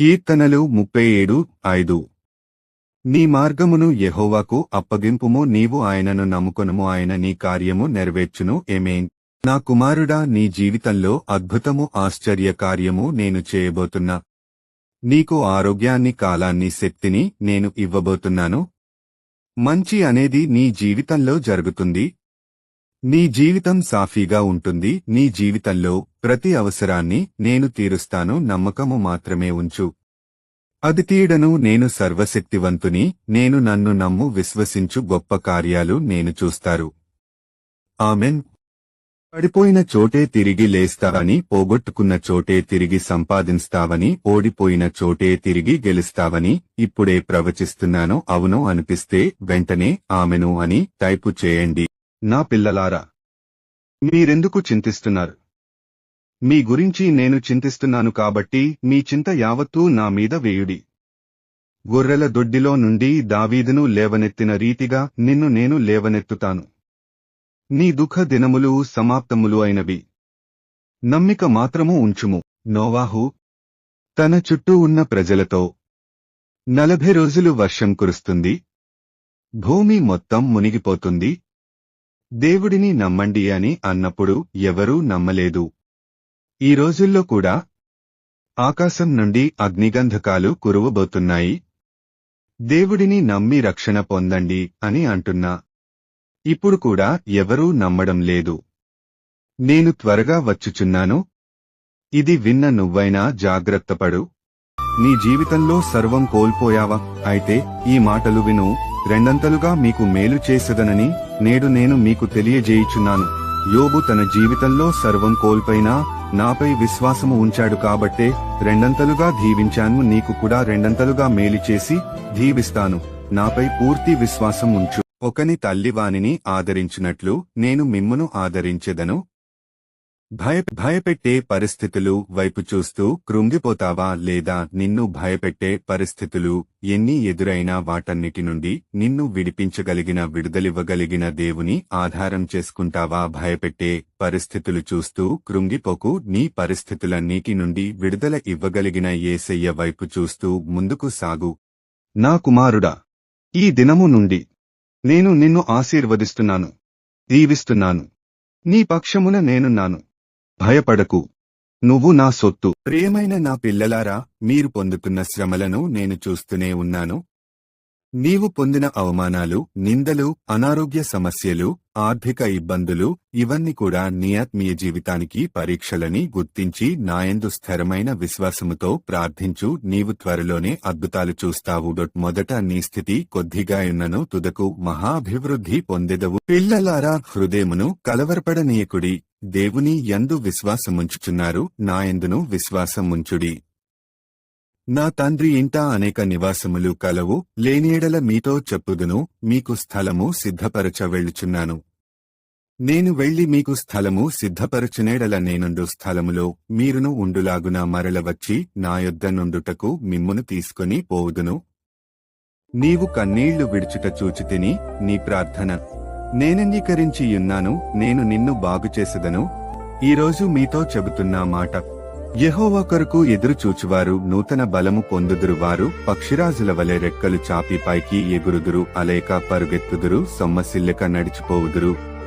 కీర్తనలు ముప్పై ఏడు ఐదు. నీ మార్గమును యహోవాకు అప్పగింపుము నీవు ఆయనను నమ్ముకొనుము ఆయన నీ కార్యము నెరవేర్చును ఏమేన్. నా కుమారుడా నీ జీవితంలో అద్భుతము ఆశ్చర్య కార్యము నేను చేయబోతున్నా. నీకు ఆరోగ్యాన్ని కాలాన్ని శక్తిని నేను ఇవ్వబోతున్నాను. మంచి అనేది నీ జీవితంలో జరుగుతుంది. నీ జీవితం సాఫీగా ఉంటుంది నీ జీవితంలో ప్రతి అవసరాన్ని నేను తీరుస్తాను నమ్మకము మాత్రమే ఉంచు. అది తీయడను నేను సర్వశక్తివంతుని నేను నన్ను నమ్ము విశ్వసించు గొప్ప కార్యాలు నేను చూస్తారు. ఆమెన్. పడిపోయిన చోటే తిరిగి లేస్తావని పోగొట్టుకున్న చోటే తిరిగి సంపాదిస్తావని ఓడిపోయిన చోటే తిరిగి గెలుస్తావని ఇప్పుడే ప్రవచిస్తున్నాను అవును అనిపిస్తే వెంటనే ఆమెను అని టైపు చేయండి. నా పిల్లలారా మీరెందుకు చింతిస్తున్నారు? మీ గురించి నేను చింతిస్తున్నాను కాబట్టి మీ చింత యావత్తూ నా మీద వేయుడి. గొర్రెల దొడ్డిలో నుండి దావీదును లేవనెత్తిన రీతిగా నిన్ను నేను లేవనెత్తుతాను. నీ దుఃఖ దినములు సమాప్తములు అయినవి. నమ్మిక మాత్రము ఉంచుము. నోవాహు తన చుట్టూ ఉన్న ప్రజలతో నలభై రోజులు వర్షం కురుస్తుంది. భూమి మొత్తం మునిగిపోతుంది. దేవుడిని నమ్మండి అని అన్నప్పుడు ఎవరూ నమ్మలేదు. ఈ రోజుల్లో కూడా ఆకాశం నుండి అగ్నిగంధకాలు కురువబోతున్నాయి. దేవుడిని నమ్మి రక్షణ పొందండి అని అంటున్నా ఇప్పుడు కూడా ఎవరూ నమ్మడం లేదు. నేను త్వరగా వచ్చుచున్నాను. ఇది విన్న నువ్వైనా జాగ్రత్తపడు నీ జీవితంలో సర్వం కోల్పోయావా? అయితే ఈ మాటలు విను. రెండంతలుగా మీకు మేలు చేసదనని నేడు నేను మీకు తెలియజేయుచున్నాను. యోబు తన జీవితంలో సర్వం కోల్పోయినా నాపై విశ్వాసము ఉంచాడు కాబట్టే రెండంతలుగా దీవించాను నీకు కూడా రెండంతలుగా మేలు చేసి దీవిస్తాను. నాపై పూర్తి విశ్వాసం ఉంచు. ఒకని తల్లి వానిని ఆదరించినట్లు నేను మిమ్మును ఆదరించెదను భయ భయపెట్టే పరిస్థితులు వైపు చూస్తూ కృంగిపోతావా లేదా నిన్ను భయపెట్టే పరిస్థితులు ఎన్ని ఎదురైనా వాటన్నిటి నుండి నిన్ను విడిపించగలిగిన విడుదలివ్వగలిగిన దేవుని ఆధారం చేసుకుంటావా? భయపెట్టే పరిస్థితులు చూస్తూ కృంగిపోకు. నీ పరిస్థితులన్నిటి నుండి విడుదల ఇవ్వగలిగిన ఏసయ్య వైపు చూస్తూ ముందుకు సాగు. నా కుమారుడా ఈ దినము నుండి నేను నిన్ను ఆశీర్వదిస్తున్నాను దీవిస్తున్నాను. నీ పక్షమున నేనున్నాను భయపడకు. నువ్వు నా సొత్తు. ప్రియమైన నా పిల్లలారా మీరు పొందుతున్న శ్రమలను నేను చూస్తూనే ఉన్నాను. నీవు పొందిన అవమానాలు నిందలు అనారోగ్య సమస్యలు ఆర్థిక ఇబ్బందులు ఇవన్నీ కూడా నీ ఆత్మీయ జీవితానికి పరీక్షలని గుర్తించి నాయందు స్థిరమైన విశ్వాసముతో ప్రార్థించు. నీవు త్వరలోనే అద్భుతాలు చూస్తావు. డొట్ మొదట నీ స్థితి కొద్దిగా ఉన్నను తుదకు మహాభివృద్ధి పొందెదవు. పిల్లలారా హృదయమును కలవరపడనీయకుడి దేవుని యందు విశ్వాసముంచుచున్నారు నాయందును విశ్వాసముంచుడి. నా తండ్రి ఇంట అనేక నివాసములు కలవు లేనియడల మీతో చెప్పుదును మీకు స్థలము సిద్ధపరచ వెళ్ళుచున్నాను. నేను వెళ్ళి మీకు స్థలము సిద్ధపరచునేడల నేనుండు స్థలములో మీరును ఉండులాగున మరల వచ్చి నా యొద్ద నుండుటకు మిమ్మును తీసుకొని పోవుదును. నీవు కన్నీళ్ళు విడుచుట చూచితిని నీ ప్రార్థన. నేనంగీకరించియున్నాను నేను నిన్ను బాగుచేసెదను. ఈరోజు మీతో చెబుతున్నా మాట. యహోవా కొరకు ఎదురు చూచువారు నూతన బలము పొందుదురు వారు పక్షిరాజుల వలె రెక్కలు చాపి పైకి ఎగురుదురు అలేక పరుగెత్తుదురు సొమ్మసిల్లక నడిచిపోవుదురు.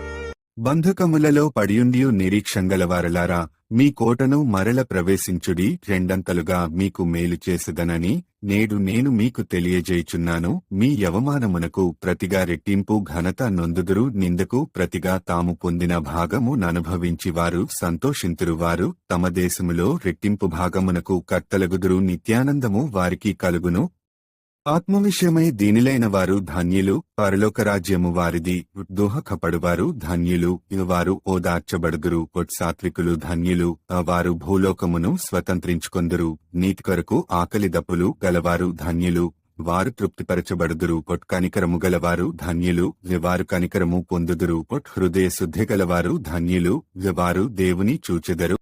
బంధకములలో పడియుండియు నిరీక్షంగలవారలారా మీ కోటను మరల ప్రవేశించుడి రెండంతలుగా మీకు మేలు చేసదనని నేడు నేను మీకు తెలియజేయుచున్నాను మీ యవమానమునకు ప్రతిగా రెట్టింపు ఘనత నొందుదురు నిందకు ప్రతిగా తాము పొందిన భాగము ననుభవించి వారు సంతోషింతురువారు తమ దేశములో రెట్టింపు భాగమునకు కర్తలగుదురు నిత్యానందము వారికి కలుగును ఆత్మవిషయమై దీనిలైన వారు ధన్యులు పరలోక రాజ్యము వారిది దోహకపడువారు ధన్యులు వారు ఓదార్చబడుదురు సాత్వికులు ధన్యులు వారు భూలోకమును స్వతంత్రించుకొందురు నీతి కొరకు ఆకలి దప్పులు గలవారు ధన్యులు వారు తృప్తిపరచబడుదురు పొట్ కనికరము గలవారు ధన్యులు వారు కనికరము పొందుదురు పొట్ హృదయ శుద్ధి గలవారు ధన్యులు వారు దేవుని చూచెదరు.